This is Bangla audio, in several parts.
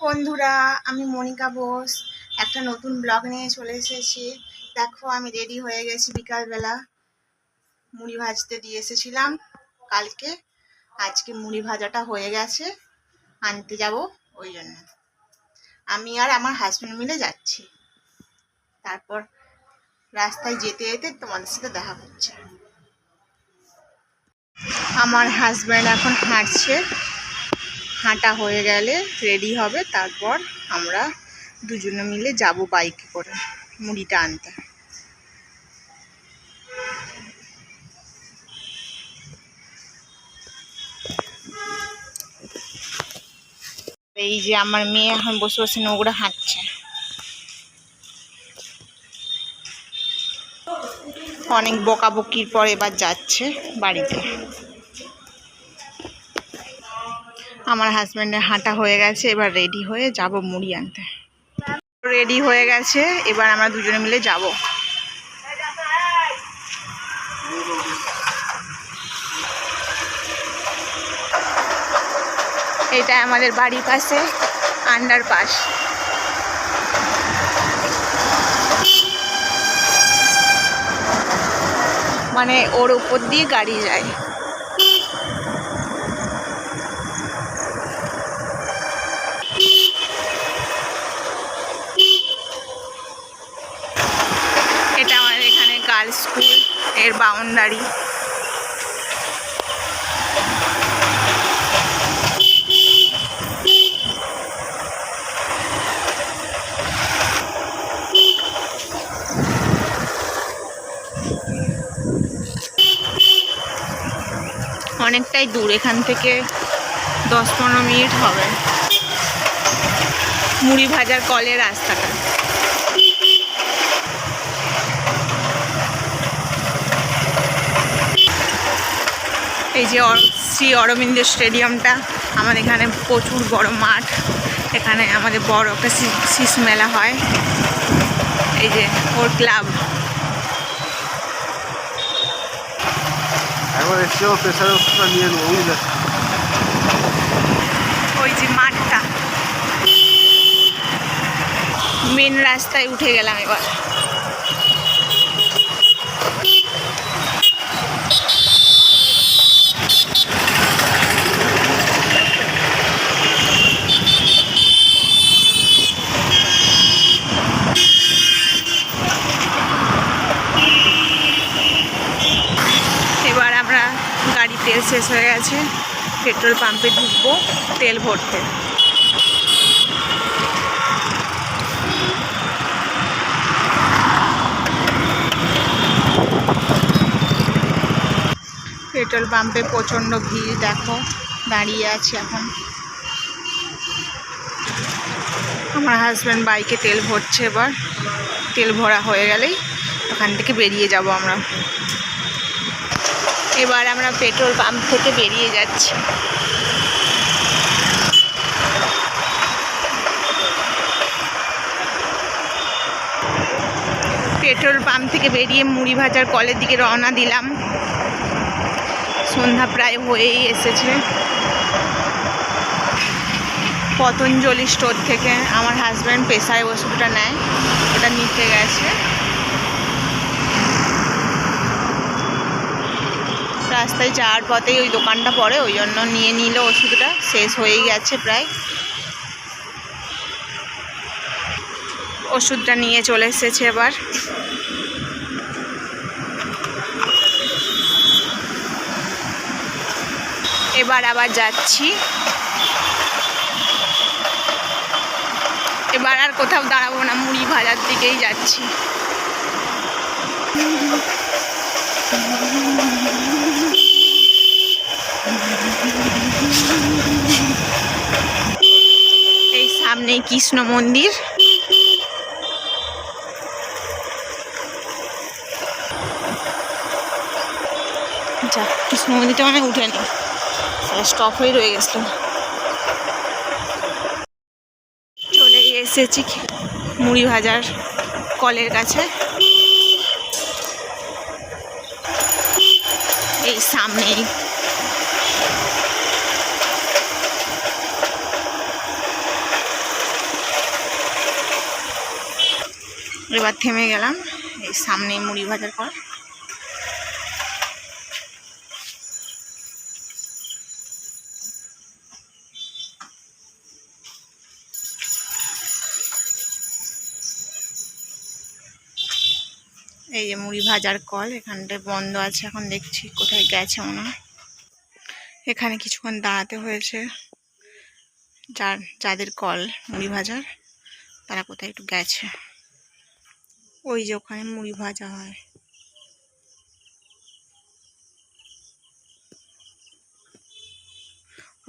বন্ধুরা, আমি মনিকা বোস। একটা নতুন ব্লগ নিয়ে চলে এসেছি। দেখো, আমি রেডি হয়ে গেছি বিকালবেলা। মুড়ি ভাজতে দিয়ে এসেছিলাম কালকে। আজকে মুড়ি ভাজাটা হয়ে গেছে। আনতে যাব ওই জন্য। আমি আর আমার হাজব্যান্ড মিলে যাচ্ছি। তারপর রাস্তায় যেতে যেতে তোমাদের সাথে দেখা করছে আমার হাজব্যান্ড এখন হাঁটছে। হাঁটা হয়ে গেলে রেডি হবে, তারপর আমরা দুজনে মিলে যাব বাইকে করে, মুড়িটা আনতে। এই যে আমার মেয়ে এখন বসে বসে নোংরা হাঁটছে। অনেক বকাবকির পর এবার যাচ্ছে বাড়িতে। আমার হাজব্যান্ডের হাঁটা হয়ে গেছে, এবার রেডি হয়ে যাব মুড়ি আনতে। রেডি হয়ে গেছে, এবার আমরা দুজনে মিলে যাব। এটা আমাদের বাড়ির পাশে আন্ডার পাস মানে ওর উপর দিয়ে গাড়ি যায় এটা আমাদের এখানে গার্লস স্কুলের বাউন্ডারি অনেকটাই দূর, এখান থেকে দশ পনেরো মিনিট হবে। মুড়ি ভাজার কলের রাস্তাটা। এই যে শ্রী অরবিন্দ স্টেডিয়ামটা আমাদের এখানে প্রচুর বড় মাঠ এখানে আমাদের বড় একটা শি- শীষ মেলা হয়। এই যে ওর ক্লাব। ওই যে মাঠটা। মেন রাস্তায় উঠে গেলাম এবার আমরা গাড়ি তেল গেছে পেট্রোল পাম্পে ঢুকবো, তেল ভরতে। পেট্রোল পাম্পে প্রচণ্ড ভিড়, দেখো, দাঁড়িয়ে আছি এখন। আমার হাজব্যান্ড বাইকে তেল ভরছে এবার। তেল ভরা হয়ে গেলেই ওখান থেকে বেরিয়ে যাব আমরা। এবার আমরা পেট্রোল পাম্প থেকে বেরিয়ে যাচ্ছি। পেট্রোল পাম্প থেকে বেরিয়ে মুড়ি ভাজার কলের দিকে রওনা দিলাম। সন্ধ্যা প্রায় হয়েই এসেছে। পতঞ্জলি স্টোর থেকে আমার হাজব্যান্ড পেশায় ওষুধটা নেয়। ওটা নিতে গেছে। রাস্তায় যাওয়ার পথেই ওই দোকানটা পড়ে, ওই জন্য নিয়ে নিল ওষুধটা, শেষ হয়েই গেছে প্রায়। ওষুধটা নিয়ে চলে এসেছে এবার। এবার আবার যাচ্ছি। এবার আর কোথাও দাঁড়াবো না, মুড়ি ভাজার দিকেই যাচ্ছি। কৃষ্ণ মন্দির। যা কৃষ্ণ মন্দিরটা মানে উঠেনি স্টপ হয়ে রয়ে গেছিল। চলে এসেছি মুড়ি ভাজার কলের কাছে। এই সামনেই এবার থেমে গেলাম এই সামনে মুড়ি ভাজার পর। এই যে মুড়ি ভাজার কল এখানটায় বন্ধ আছে, এখন দেখছি কোথায় গেছে হয়। এখানে কিছুক্ষণ দাঁড়াতে হয়েছে। যার, যাদের কল মুড়ি ভাজার, তারা কোথায় একটু গেছে। ওই যে ওখানে মুড়ি ভাজা হয়।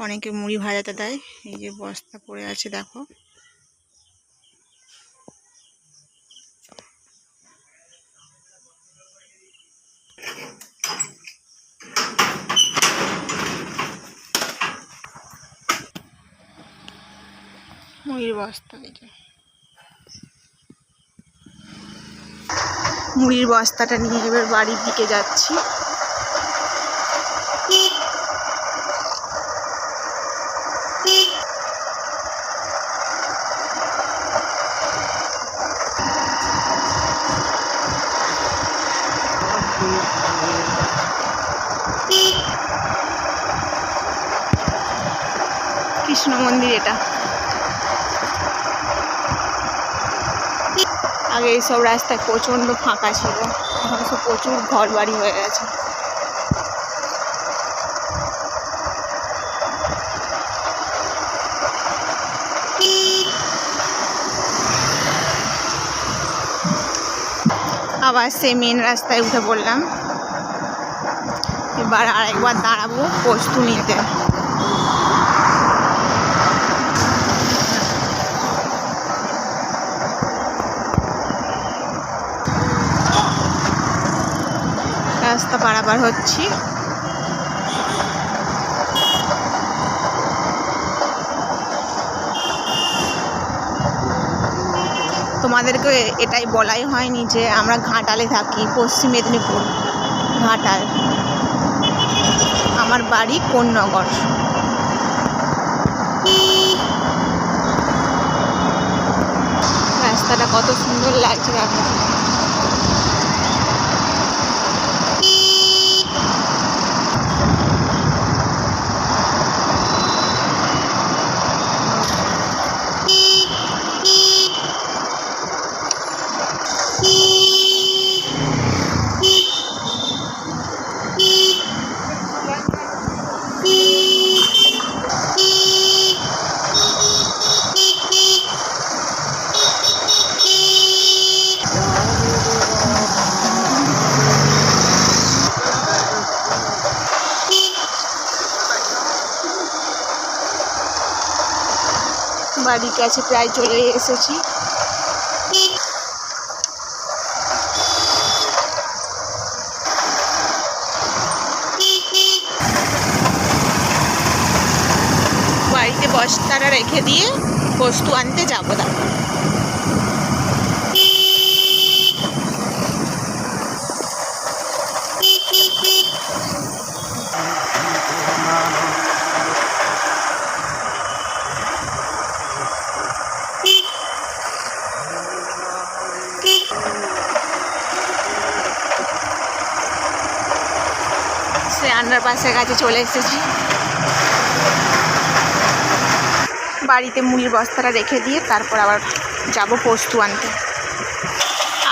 অনেকে মুড়ি ভাজাতে দেয়, এই যে বস্তা পড়ে আছে, দেখো। মুড়ির বস্তা, এই যে। মুড়ির বস্তাটা নিয়ে এবার বাড়ির দিকে যাচ্ছি। কৃষ্ণ মন্দির এটা। আগে এইসব রাস্তায় প্রচণ্ড ফাঁকা ছিল। এখন সব প্রচুর ঘর বাড়ি হয়ে গেছে। আবার সেই মেন রাস্তায় উঠে পড়লাম। এবার আরেকবার দাঁড়াবো পোস্তু নিতে রাস্তা পারাপার হচ্ছি। তোমাদেরকে এটাই বলাই হয়নি যে আমরা ঘাটালে থাকি, পশ্চিম মেদিনীপুর ঘাটাল। আমার বাড়ি কোন্নগর। রাস্তাটা কত সুন্দর লাগছে দেখো। বাড়ির কাছে প্রায় চলে এসেছি। বাড়িতে বস্তাটা রেখে দিয়ে বস্তু আনতে যাব দাও আন্ডারপাসের কাছে চলে এসেছি। বাড়িতে মুড়ির বস্তাটা রেখে দিয়ে তারপর আবার যাব পোস্তু আনতে।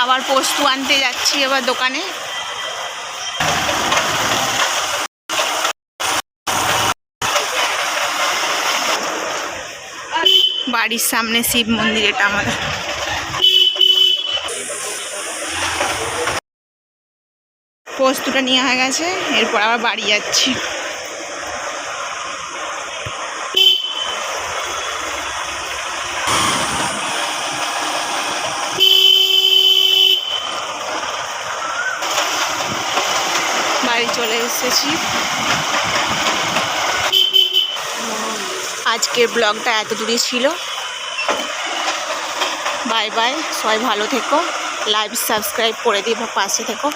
আবার পোস্তু আনতে যাচ্ছি এবার দোকানে। বাড়ির সামনে শিব মন্দির, এটা আমাদের। পোস্তটা নেওয়া হয়ে গেছে, এরপর আবার বাড়ি যাচ্ছি। বাড়ি চলে এসেছি। আজকের ব্লগটা এত দূরে ছিল। বাই বাই, সবাই ভালো থেকো। লাইভ সাবস্ক্রাইব করে দিই দিয়ে পাশে থেকো।